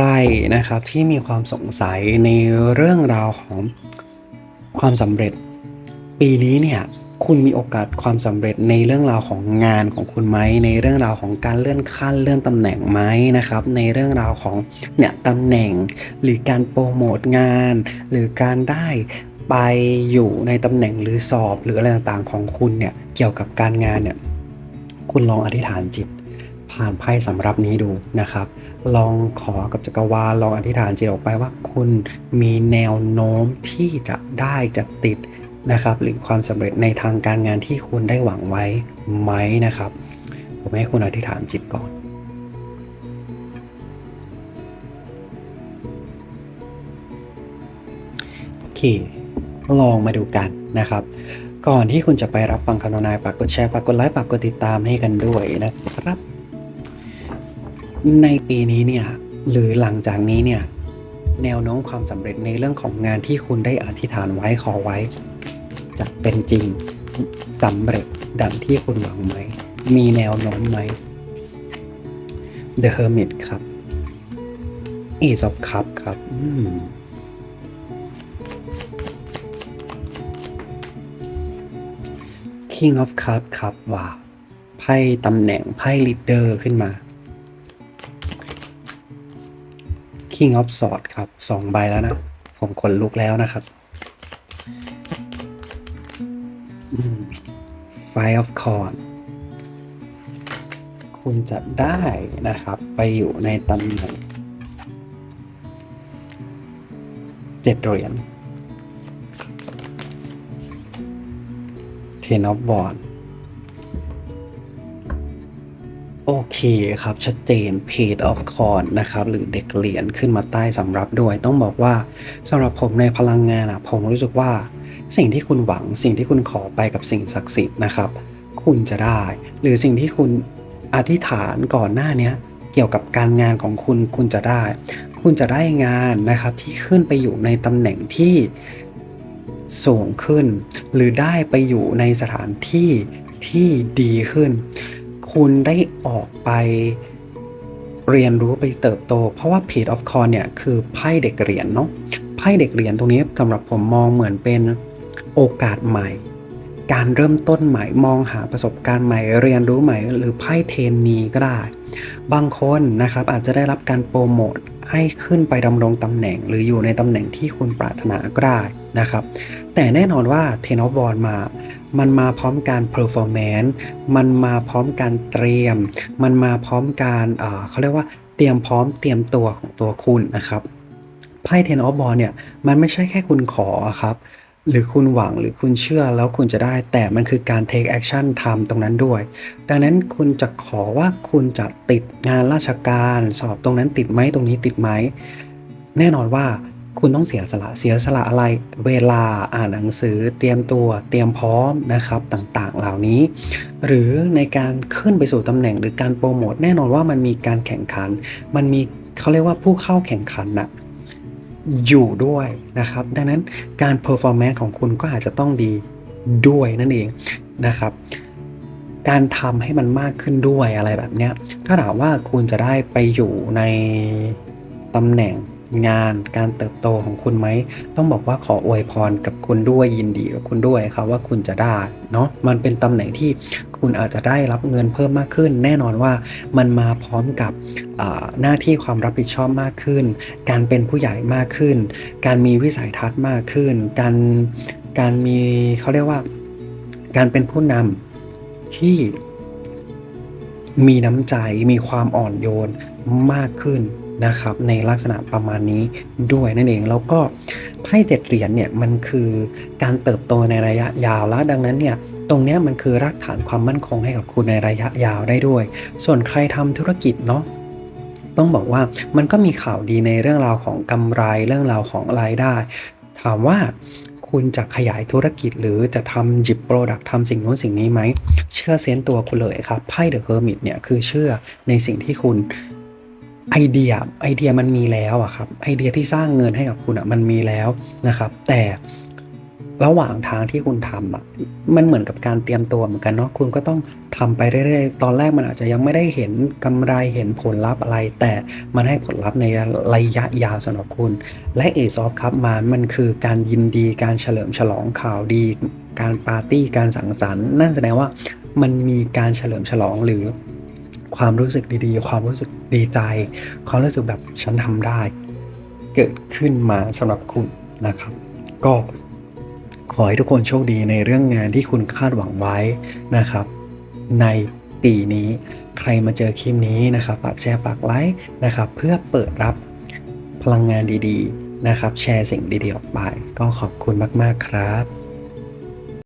รนะครับที่มีความสงสัยในเรื่องราวของความสำเร็จ ปีนี้เนี่ยคุณมีโอกาสความสำเร็จในเรื่องราวของงานของคุณไหมในเรื่องราวของการเลื่อนขั้นเลื่อนตำแหน่งไหมนะครับ ในเรื่องราวของเนี่ยตำแหน่งหรือการโปรโมทงาน หรือการได้ไปอยู่ในตำแหน่งหรือสอบหรืออะไรต่างๆของคุณเนี่ยเกี่ยวกับการงานเนี่ยคุณลองอธิษฐานจิต ผ่านไพ่สำรับนี้ดูนะครับ ลองขอกับจักรวาลลองอธิษฐานจิตออกไปว่าคุณมีแนวโน้มที่จะได้จะติดนะครับ หรือความสำเร็จในทางการงานที่คุณได้หวังไว้ไหมนะครับ ผมให้คุณอธิษฐานจิตก่อนโอเค ลองมาดูกันนะครับก่อนที่คุณจะไปรับฟังคำทำนายฝากกดแชร์ฝากกดไลค์ฝากกดติดตามให้กันด้วยนะครับ ในปีนี้เนี่ยหรือหลังจากนี้เนี่ยแนวโน้มความสำเร็จในเรื่องของงานที่คุณได้อธิษฐานไว้ขอไว้ จะเป็นจริงสำเร็จดังที่คุณหวังไหม มีแนวโน้มไหม The Hermit ครับ Ace of Cup ครับอืม King of Cup ครับว้าไพ่ตำแหน่งไพ่ leader ขึ้นมา King of Swords ครับสองใบแล้วนะ ผมขนลุกแล้วนะครับ Five of Corn คุณจะได้นะครับ ไปอยู่ในตำแหน่งเจ็ดเหรียญ Ten of Wands โอเคครับ ชัดเจน Page of Corn นะครับ หรือเด็กเหรียญขึ้นมาใต้สำรับด้วย ต้องบอกว่าสำหรับผมในพลังงานอะ ผมรู้สึกว่า สิ่งที่คุณหวัง สิ่งที่คุณขอไปกับสิ่งศักดิ์สิทธิ์นะครับ คุณจะได้ หรือสิ่งที่คุณอธิษฐานก่อนหน้านี้เกี่ยวกับการงานของคุณ คุณจะได้ คุณจะได้งานนะครับที่ขึ้นไปอยู่ในตำแหน่งที่สูงขึ้น หรือได้ไปอยู่ในสถานที่ที่ดีขึ้น คุณได้ออกไปเรียนรู้ไปเติบโต เพราะว่า Page of c o r เนี่ยคือไพ่เด็กเหรียญเนาะไพ่เด็กเหรียญตรงนี้สำหรับผมมองเหมือนเป็นโอกาสใหม่ การเริ่มต้นใหม่มองหาประสบการณ์ใหม่ เรียนรู้ใหม่ หรือไพ่เทนนีก็ได้ บางคนนะครับอาจจะได้รับการโปรโมท ให้ขึ้นไปดำรงตำแหน่ง หรืออยู่ในตำแหน่งที่คุณปรารถนาก็ได้นะครับ แต่แน่นอนว่าเทนอฟบอลมา มันมาพร้อมการเพอร์ฟอร์แมนซ์มันมาพร้อมการเตรียม มันมาพร้อมการเออเขาเรียกว่าเตรียมพร้อมเตรียมตัวของตัวคุณนะครับไพ่เทนอฟบอลเนี่ยมันไม่ใช่แค่คุณขอครับ หรือคุณหวังหรือคุณเชื่อแล้วคุณจะได้ แต่มันคือการ take action ทำตรงนั้นด้วย ดังนั้นคุณจะขอว่าคุณจะติดงานราชการสอบตรงนั้นติดไหมตรงนี้ติดไหม แน่นอนว่าคุณต้องเสียสละเสียสละอะไร เวลาอ่านหนังสือเตรียมตัวเตรียมพร้อมนะครับต่างๆ เหล่านี้ หรือในการขึ้นไปสู่ตำแหน่งหรือการโปรโมทแน่นอนว่ามันมีการแข่งขัน มันมีเขาเรียกว่าผู้เข้าแข่งขันนะ อยู่ด้วยนะครับ ดังนั้นการเพอร์ฟอร์แมนซ์ของคุณก็อาจจะต้องดีด้วยนั่นเองนะครับ การทำให้มันมากขึ้นด้วยอะไรแบบเนี้ย ถ้าถามว่าคุณจะได้ไปอยู่ในตำแหน่ง งานการเติบโตของคุณไหม ต้องบอกว่าขออวยพรกับคุณด้วยยินดีกับคุณด้วยครับว่าคุณจะได้เนาะมันเป็นตำแหน่งที่คุณอาจจะได้รับเงินเพิ่มมากขึ้น แน่นอนว่ามันมาพร้อมกับหน้าที่ความรับผิดชอบมากขึ้น การเป็นผู้ใหญ่มากขึ้น การมีวิสัยทัศน์มากขึ้น การการมีเขาเรียกว่า การเป็นผู้นำที่ มีน้ำใจมีความอ่อนโยนมากขึ้นนะครับในลักษณะประมาณนี้ด้วยนั่นเองแล้วก็ไพ่เจ็ดเหรียญเนี่ยมันคือการเติบโตในระยะยาวแล้วดังนั้นเนี่ยตรงนี้มันคือรากฐานความมั่นคงให้กับคุณในระยะยาวได้ด้วย ส่วนใครทำธุรกิจเนาะต้องบอกว่ามันก็มีข่าวดีในเรื่องราวของกำไรเรื่องราวของรายได้ ถามว่า คุณจะขยายธุรกิจหรือจะทำหยิบโปรดักต์ทำสิ่งนู้นสิ่งนี้ไหม เชื่อเซนต์ตัวคุณเลยครับไพ่เดอะเฮอร์มิตเนี่ยคือเชื่อในสิ่งที่คุณไอเดียไอเดียมันมีแล้วอะครับไอเดียที่สร้างเงินให้กับคุณอะมันมีแล้วนะครับ แต่ ระหว่างทางที่คุณทำอะมันเหมือนกับการเตรียมตัวเหมือนกันเนาะคุณก็ต้องทำไปเรื่อยๆ ตอนแรกมันอาจจะยังไม่ได้เห็นกำไรเห็นผลลัพธ์อะไร แต่มันให้ผลลัพธ์ในระยะยาวสำหรับคุณ และเอซอฟครับมามันคือการยินดีการเฉลิมฉลองข่าวดี การปาร์ตี้การสังสรรค์ นั่นแสดงว่ามันมีการเฉลิมฉลองหรือความรู้สึกดีๆ ความรู้สึกดีใจ ความรู้สึกแบบฉันทำได้ เกิดขึ้นมาสำหรับคุณนะครับ ก็ ขอให้ทุกคนโชคดีในเรื่องงานที่คุณคาดหวังไว้นะครับ ในปีนี้ใครมาเจอคลิปนี้นะครับฝากแชร์ฝากไลค์นะครับ เพื่อเปิดรับพลังงานดีๆ นะครับ แชร์สิ่งดีๆออกไป ก็ขอบคุณมากๆครับ